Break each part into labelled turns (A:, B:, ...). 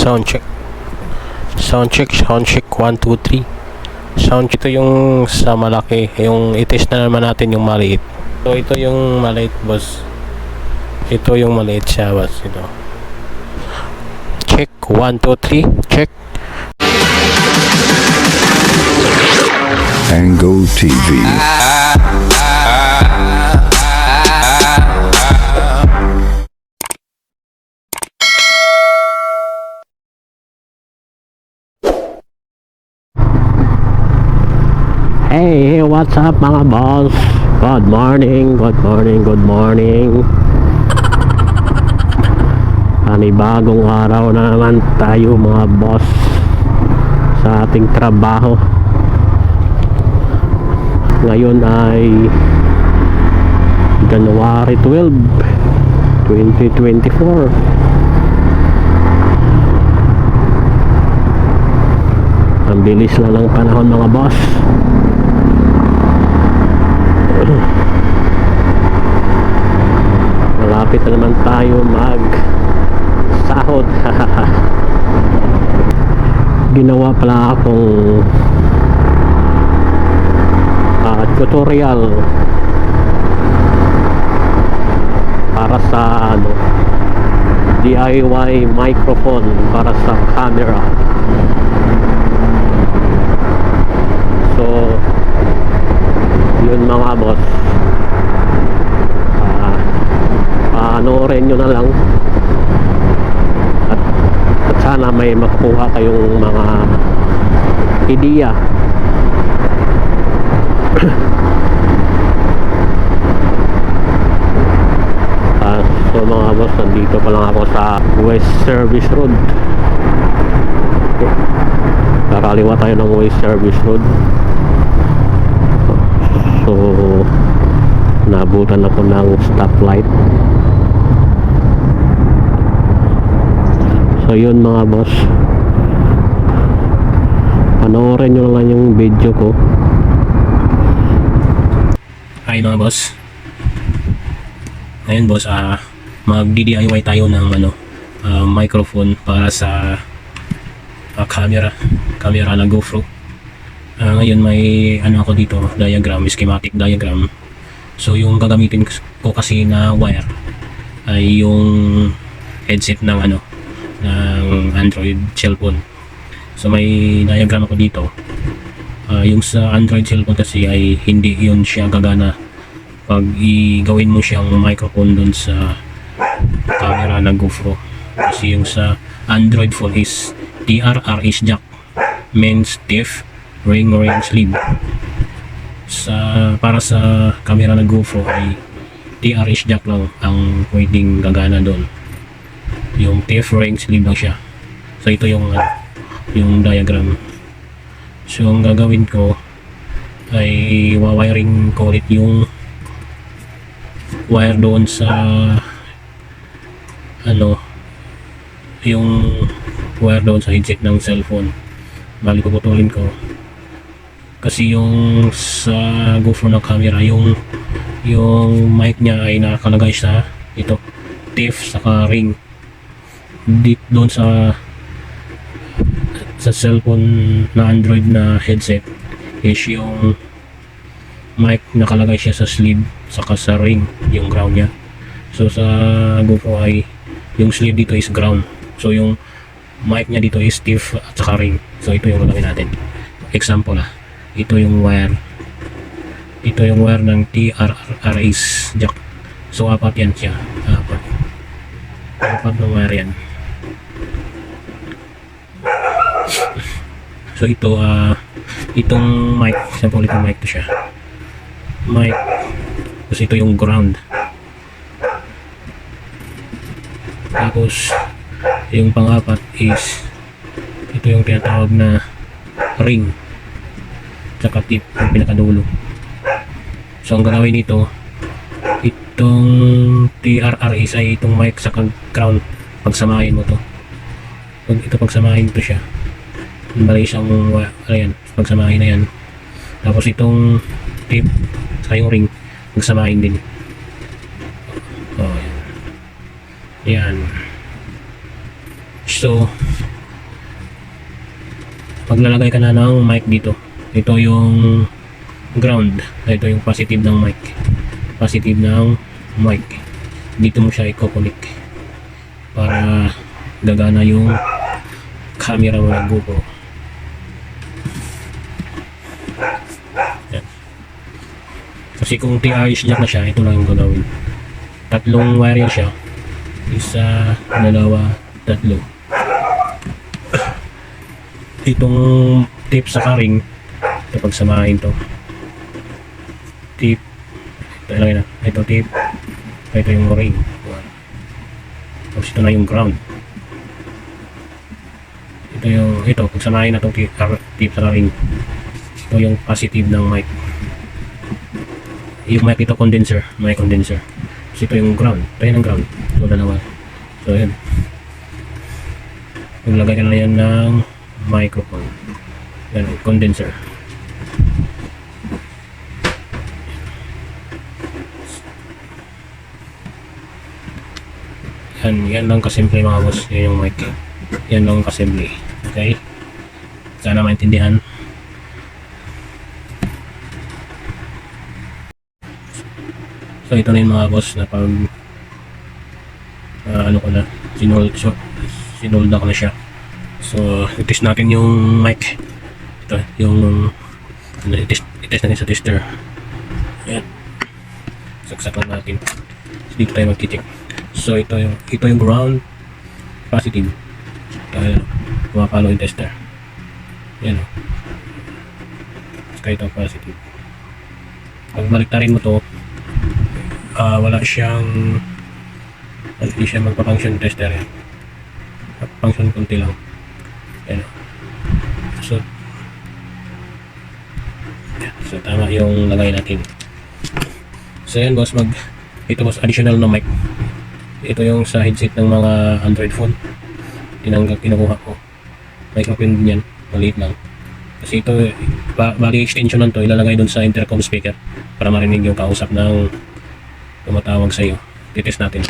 A: Sound check. Sound check, sound check 1 2 3. Sound check ito yung sa malaki, yung itis na naman natin yung maliit. So ito yung maliit, boss. Ito yung maliit siya, boss. Ito. Check 1 2 3. Check.
B: Angle TV.
A: Hey, what's up mga boss? Good morning, good morning, good morning. Panibagong araw na naman tayo mga boss sa ating trabaho. Ngayon ay January 12, 2024. Ang bilis lang ng panahon mga boss. Malapit na naman tayo mag sahod. Ginawa pala akong ah, tutorial para sa ano DIY microphone para sa camera. So, yun mga boss. Ah, panoorin nyo na lang. At, at sana may makuha kayong mga ideya. Ah, so mga boss, nandito pa lang ako sa West Service Road. Okay. Kakaliwa tayo ng West Service Road. So, nabutan ako ng stoplight. So, yun mga boss. Panoorin nyo lang yung video ko. Hi mga boss. Ngayon boss, ah mag-DIY tayo ng ano, ah, microphone para sa ah, camera, camera na GoPro. Ah, ngayon may ano ako dito, diagram, schematic diagram. So yung gagamitin ko kasi na wire ay yung headset ng ano ng Android cellphone. So may diagram ako dito. Ah, yung sa Android cellphone kasi ay hindi yun siya gagana pag i-gawin mo siyang microphone dun sa camera ng GoPro. Kasi yung sa Android phone is TRR is jack main stiff ring ring sleeve sa para sa camera ng GoPro ay TR is jack lang ang pwedeng gagana doon yung TF ring sleeve lang siya? So ito yung ano, yung diagram. So ang gagawin ko ay wawiring ko ulit yung wire doon sa ano yung wire doon sa headset ng cellphone. Bali puputulin ko. Kasi yung sa GoPro na camera yung yung mic niya ay nakalagay sa ito TIFF saka ring deep doon sa sa cellphone na Android na headset is yung mic nakalagay siya sa sleeve saka sa ring yung ground niya. So sa GoPro ay yung sleeve dito is ground. So yung mic niya dito is stiff at saka ring. So ito yung gagawin natin. Example ah. Ito yung wire. Ito yung wire ng TRRS jack. So apat yan siya. Apat. Apat na wire yan so ito ah itong mic. Sample itong mic to siya. Mic. Tapos ito yung ground. Tapos yung pang-apat is ito yung tinatawag na ring. Tsaka tip yung pinakadulo. So ang gagawin nito itong TRR is ay itong mic sa ground pagsamahin mo to. Pag ito pagsamahin to siya bali isang wa- ayan pagsamahin na yan tapos itong tip sa yung ring pagsamahin din oh, yan. yan so maglalagay ka na ng mic dito. Ito yung ground. Ito yung positive ng mic. Positive ng mic. Dito mo siya i-connect para gagana yung camera mo ng GoPro. Kasi kung TRH jack na siya, ito lang yung gagawin. Tatlong wire siya. Isa, dalawa, tatlo. Itong tip sa karing, ito pagsamahin to. Tip. Ito lang ah. Ito tip. Ito yung ring. Tapos ito na yung ground. Ito yung, ito, pagsamahin na itong ar- tip sa ring. Ito yung positive ng mic. Yung mic ito condenser, mic condenser. Tapos ito yung ground. Ito yun ang ground. Ito dalawa. So yun. Maglagay ka na yan ng microphone. Yan, condenser. Yan, yan lang kasimple mga boss. Yan yung mic. Yan lang kasimple. Okay? Sana maintindihan. So ito na yung mga boss na pag ah, ano ko na sinol so, sinolda ko na siya. So i-test natin yung mic. Ito yung ano, i-test, i-test natin sa tester. Ayan. Saksak lang natin. So, dito tayo magti-check. So ito yung ito yung ground positive. Ito pumapalo yung tester. Yan o. Saka ito positive. Pag baliktarin mo to, ah wala siyang hindi siya magpa-function tester yan. Function konti lang. Yan. So, so tama yung lagay natin. So yan boss, mag ito boss additional na mic. Ito yung sa headset ng mga Android phone. Tinanggap, kinukuha ko. Microphone din yan. Maliit lang. Kasi ito, ba, bali extension lang to, ilalagay doon sa intercom speaker para marinig yung kausap ng tumatawag sa iyo. Titest natin.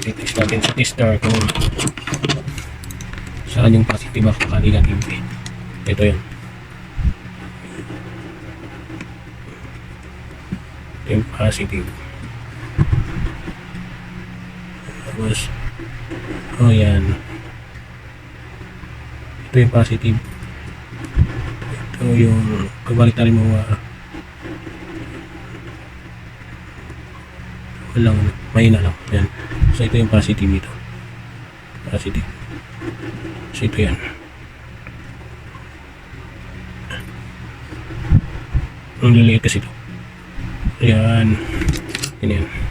A: Titest natin sa tester kung saan yung positive at saka negative. Ito yun. Ito yung positive. Tapos, oh yan. Ito yung positive. Ito yung pagbalik tayo uh, walang mahina lang. Yan. So ito yung positive dito. Positive. So ito yan. Ang liliit kasi ito. Yan. Yan yan.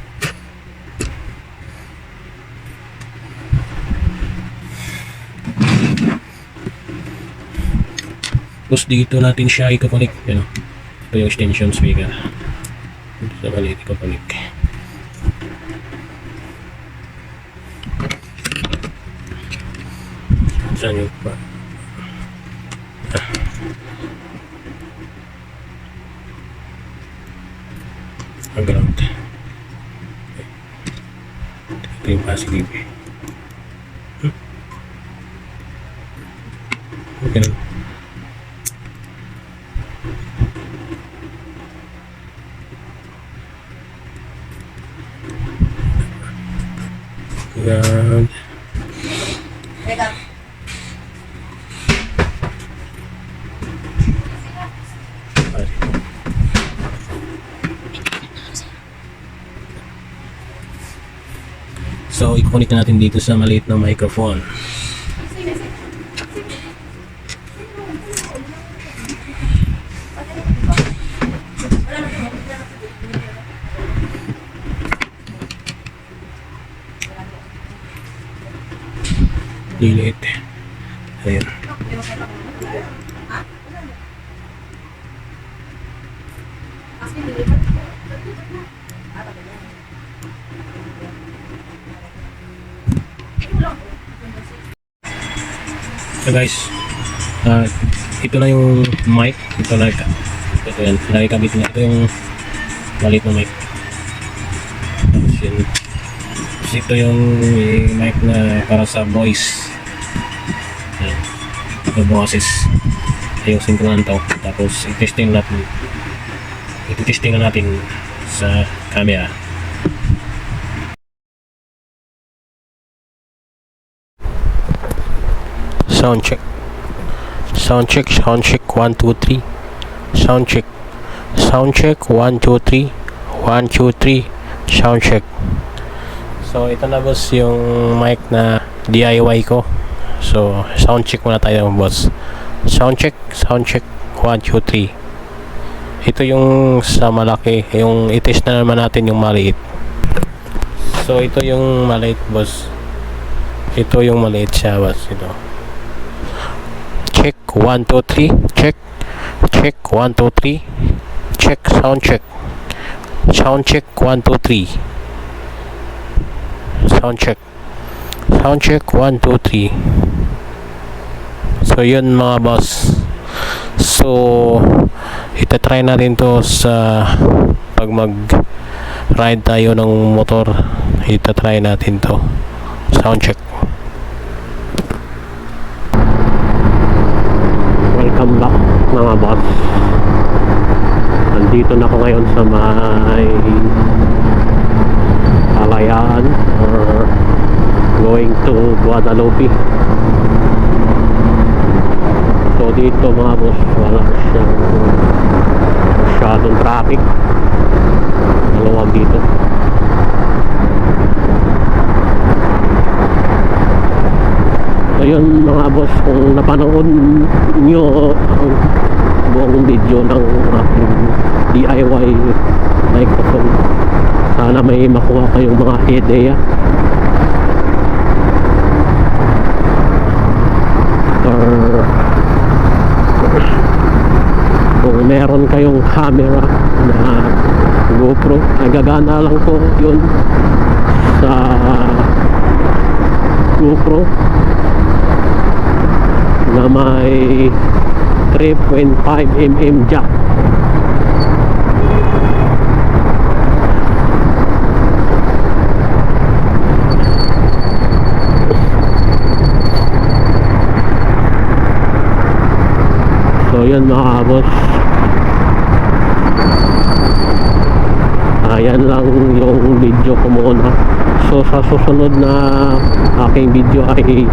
A: Tapos dito natin siya ikakonik. Yan o. Ito yung extension speaker. Dito sa maliit ikakonik. Saan yung pa? Ah. Ang ground. Ito yung positive. Hmm? Okay. Ground.
B: Teka,
A: So, i-connect na natin dito sa maliit na microphone. Liliit. Ayan. So guys, ah ito na yung mic. Ito na ito yan. Nakikabit na. Ito yung maliit na mic. Tapos yun. So ito yung mic na para sa voice. Yan. Ito boses. Ayusin ko lang to. Tapos i-testing natin. I-testing na natin sa camera. Sound check. Sound check, sound check, 1, 2, 3. Sound check. Sound check, 1, 2, 3. 1, 2, 3. Sound check. So, ito na boss yung mic na DIY ko. So, sound check muna tayo boss. Sound check, sound check, 1, 2, 3. Ito yung sa malaki. Yung itest na naman natin yung maliit. So, ito yung maliit boss. Ito yung maliit siya boss. Ito. Check, 1, 2, 3. Check. Check, 1, 2, 3. Check, sound check. Sound check, 1, 2, 3. Sound check. Sound check, 1, 2, 3. So, yun mga boss. So, itatry natin to sa pag mag ride tayo ng motor. Itatry natin to. Sound check. Mga boss. Nandito na ako ngayon sa may Kalayaan or going to Guadalupe. So dito mga boss, wala siyang masyadong traffic. Maluwag dito. Ayun mga boss, kung napanood nyo ang buong video ng aking DIY microphone, sana may makuha kayong mga idea. Or kung meron kayong camera na GoPro, nagagana lang po yun sa GoPro na may 3.5mm jack. So yun mga boss. Ayan lang yung video ko muna. So sa susunod na aking video ay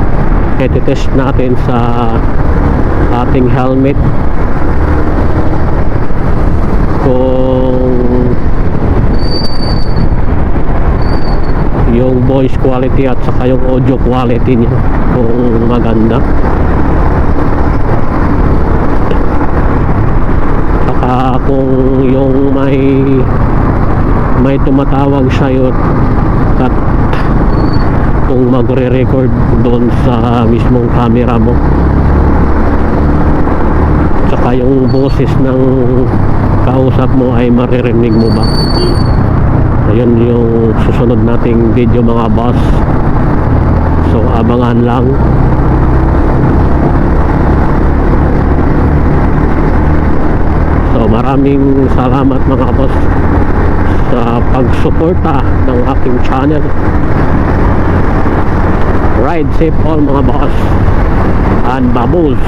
A: test natin sa ating helmet. Kung yung voice quality at saka yung audio quality niya kung maganda. Saka kung yung may may tumatawag sa'yo at kung magre-record doon sa mismong camera mo tsaka yung boses ng kausap mo ay maririnig mo ba? Ayun yung susunod nating video mga boss. So abangan lang. So maraming salamat mga boss sa pagsuporta ng aking channel. Ride safe all mga boss. And bubbles